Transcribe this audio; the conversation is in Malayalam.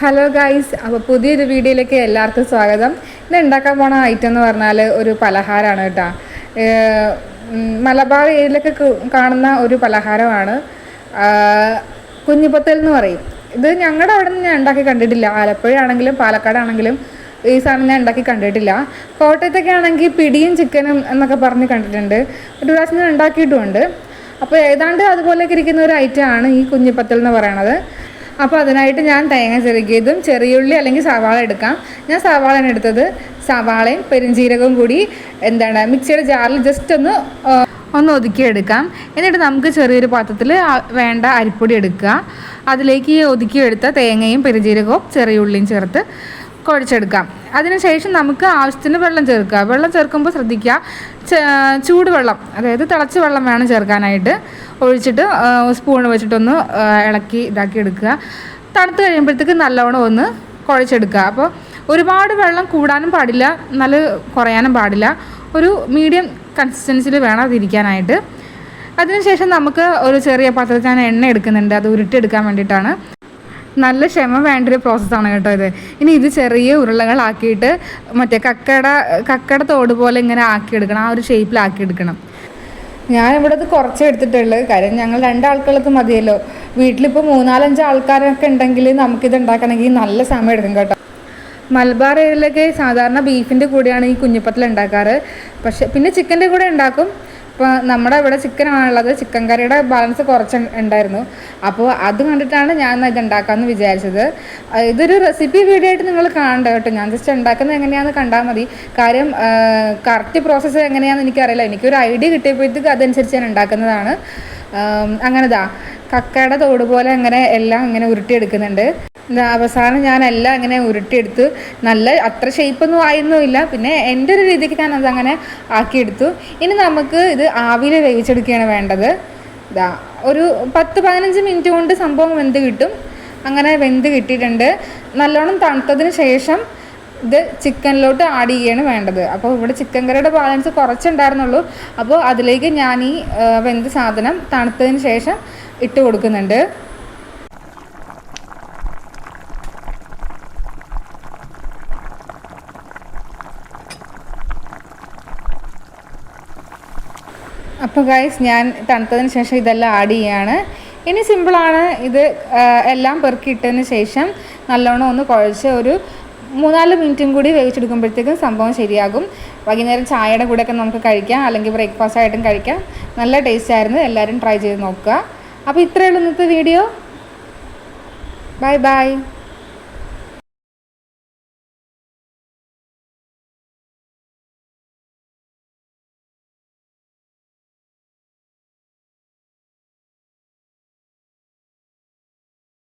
ഹലോ ഗൈസ് അപ്പോൾ പുതിയൊരു വീഡിയോയിലേക്ക് എല്ലാവർക്കും സ്വാഗതം. ഇന്ന് ഉണ്ടാക്കാൻ പോണ ഐറ്റം എന്ന് പറഞ്ഞാൽ ഒരു പലഹാരമാണ് കേട്ടോ. മലബാർ ഏരിയയിലൊക്കെ കാണുന്ന ഒരു പലഹാരമാണ്. കുഞ്ഞിപ്പത്തൽ എന്ന് പറയും. ഇത് ഞങ്ങളുടെ അവിടെ നിന്ന് ഞാൻ ഉണ്ടാക്കി കണ്ടിട്ടില്ല. ആലപ്പുഴയാണെങ്കിലും പാലക്കാടാണെങ്കിലും ഈ സാധനം ഞാൻ ഉണ്ടാക്കി കണ്ടിട്ടില്ല. കോട്ടയത്തൊക്കെ ആണെങ്കിൽ പിടിയും ചിക്കനും എന്നൊക്കെ പറഞ്ഞ് കണ്ടിട്ടുണ്ട്. ഒരു പ്രാവശ്യം ഞാൻ ഉണ്ടാക്കിയിട്ടുമുണ്ട്. അപ്പോൾ ഏതാണ്ട് അതുപോലെയൊക്കെ ഇരിക്കുന്ന ഒരു ഐറ്റമാണ് ഈ കുഞ്ഞിപ്പത്തൽ എന്ന് പറയണത്. അപ്പോൾ അതിനായിട്ട് ഞാൻ തേങ്ങ ചെറുകിയതും ചെറിയുള്ളി അല്ലെങ്കിൽ സവാള എടുക്കാം. ഞാൻ സവാളയാണ് എടുത്തത്. സവാളയും പെരുംജീരകവും കൂടി എന്താണ് മിക്സിയുടെ ജാറിൽ ജസ്റ്റ് ഒന്ന് ഒന്ന് ഒതുക്കിയെടുക്കാം എന്നിട്ട് നമുക്ക് ചെറിയൊരു പാത്രത്തിൽ വേണ്ട അരിപ്പൊടി എടുക്കുക. അതിലേക്ക് ഈ ഒതുക്കിയെടുത്ത തേങ്ങയും പെരുംജീരകവും ചെറിയ ഉള്ളിയും ചേർത്ത് കുഴച്ചെടുക്കാം. അതിനുശേഷം നമുക്ക് ആവശ്യത്തിന് വെള്ളം ചേർക്കുക. വെള്ളം ചേർക്കുമ്പോൾ ശ്രദ്ധിക്കുക ചൂടുവെള്ളം അതായത് തിളച്ച വെള്ളം വേണം ചേർക്കാനായിട്ട്. ഒഴിച്ചിട്ട് സ്പൂൺ വെച്ചിട്ടൊന്ന് ഇളക്കി ഇതാക്കി എടുക്കുക. തണുത്ത് കഴിയുമ്പോഴത്തേക്ക് നല്ലവണ്ണം ഒന്ന് കുഴച്ചെടുക്കുക. അപ്പോൾ ഒരുപാട് വെള്ളം കൂടാനും പാടില്ല നല്ല കുറയാനും പാടില്ല. ഒരു മീഡിയം കൺസിസ്റ്റൻസിയിൽ വേണം അതിരിക്കാനായിട്ട് അതിനുശേഷം നമുക്ക് ഒരു ചെറിയ പാത്രത്തിൽ ഞാൻ എണ്ണ എടുക്കുന്നുണ്ട്. അത് ഉരുട്ടിയെടുക്കാൻ വേണ്ടിയിട്ടാണ്. നല്ല ക്ഷമ വേണ്ടൊരു പ്രോസസ്സാണ് കേട്ടോ ഇത്. ഇനി ഇത് ചെറിയ ഉരുളകളാക്കിയിട്ട് മറ്റേ കക്കട കക്കട തോട് പോലെ ഇങ്ങനെ ആക്കിയെടുക്കണം ആ ഒരു ഷേപ്പിലാക്കിയെടുക്കണം ഞാനിവിടെ ഇത് കുറച്ച് എടുത്തിട്ടുള്ളൂ. കാര്യം ഞങ്ങൾ രണ്ടാൾക്കുള്ളത് മതിയല്ലോ. വീട്ടിലിപ്പോൾ മൂന്നാലഞ്ച് ആൾക്കാരൊക്കെ ഉണ്ടെങ്കിൽ നമുക്കിത് ഉണ്ടാക്കണമെങ്കിൽ നല്ല സമയം എടുക്കും കേട്ടോ. മലബാർ ഏരിയയിലൊക്കെ സാധാരണ ബീഫിന്റെ കൂടെയാണ് ഈ കുഞ്ഞിപ്പത്തിൽ ഉണ്ടാക്കാറ്. പക്ഷെ പിന്നെ ചിക്കന്റെ കൂടെ ഉണ്ടാക്കും. ഇപ്പോൾ നമ്മുടെ ഇവിടെ ചിക്കനാണുള്ളത് ചിക്കൻ കറിയുടെ ബാലൻസ് കുറച്ച് ഉണ്ടായിരുന്നു. അപ്പോൾ അത് കണ്ടിട്ടാണ് ഞാൻ ഇത് ഉണ്ടാക്കാമെന്ന് വിചാരിച്ചത്. ഇതൊരു റെസിപ്പി വീഡിയോ ആയിട്ട് നിങ്ങൾ കാണണ്ട കേട്ടോ. ഞാൻ ജസ്റ്റ് ഉണ്ടാക്കുന്നത് എങ്ങനെയാണെന്ന് കണ്ടാൽ മതി. കാര്യം കറക്റ്റ് പ്രോസസ്സ് എങ്ങനെയാണെന്ന് എനിക്കറിയില്ല. എനിക്കൊരു ഐഡിയ കിട്ടിയപ്പോഴത്തേക്ക് അതനുസരിച്ച് ഞാൻ ഉണ്ടാക്കുന്നതാണ്. അങ്ങനെതാ കക്കയുടെ തോട് പോലെ അങ്ങനെ എല്ലാം ഇങ്ങനെ ഉരുട്ടിയെടുക്കുന്നുണ്ട്. അവസാനം ഞാനെല്ലാം അങ്ങനെ ഉരുട്ടിയെടുത്തു. നല്ല അത്ര ഷേപ്പൊന്നും ആയിരുന്നുമില്ല പിന്നെ എന്റെ ഒരു രീതിക്ക് ഞാൻ അതങ്ങനെ ആക്കിയെടുത്തു. ഇനി നമുക്ക് ഇത് ആവിയിൽ വേവിച്ചെടുക്കുകയാണ് വേണ്ടത്. ഇതാ ഒരു പത്ത് പതിനഞ്ച് മിനിറ്റ് കൊണ്ട് സംഭവം വെന്ത് കിട്ടും. അങ്ങനെ വെന്ത് കിട്ടിയിട്ടുണ്ട്. നല്ലോണം തണുത്തതിന് ശേഷം ഇത് ചിക്കനിലോട്ട് ആഡ് ചെയ്യാണ് വേണ്ടത്. അപ്പോൾ ഇവിടെ ചിക്കൻ കറിയുടെ ബാലൻസ് കുറച്ചുണ്ടായിരുന്നുള്ളൂ. അപ്പോൾ അതിലേക്ക് ഞാൻ ഈ വെന്ത സാധനം തണുത്തതിന് ശേഷം ഇട്ട് കൊടുക്കുന്നുണ്ട്. അപ്പോൾ ഗൈസ് ഞാൻ തണുത്തതിന് ശേഷം ഇതെല്ലാം ആഡ് ചെയ്യാണ്. ഇനി സിമ്പിളാണ് ഇത് എല്ലാം പെറുക്കിയിട്ടതിന് ശേഷം നല്ലോണം ഒന്ന് കുഴച്ച് ഒരു മൂന്നാൽ മിനിറ്റും കൂടി വേവിച്ചെടുക്കുമ്പോഴത്തേക്കും സംഭവം ശരിയാകും. വൈകുന്നേരം ചായയുടെ കൂടെയൊക്കെ നമുക്ക് കഴിക്കാം അല്ലെങ്കിൽ ബ്രേക്ക്ഫാസ്റ്റ് ആയിട്ടും കഴിക്കാം. നല്ല ടേസ്റ്റ് ആയിരുന്നു. എല്ലാവരും ട്രൈ ചെയ്ത് നോക്കുക. അപ്പോൾ ഇത്രയുള്ള ഇന്നത്തെ വീഡിയോ ബൈ ബൈ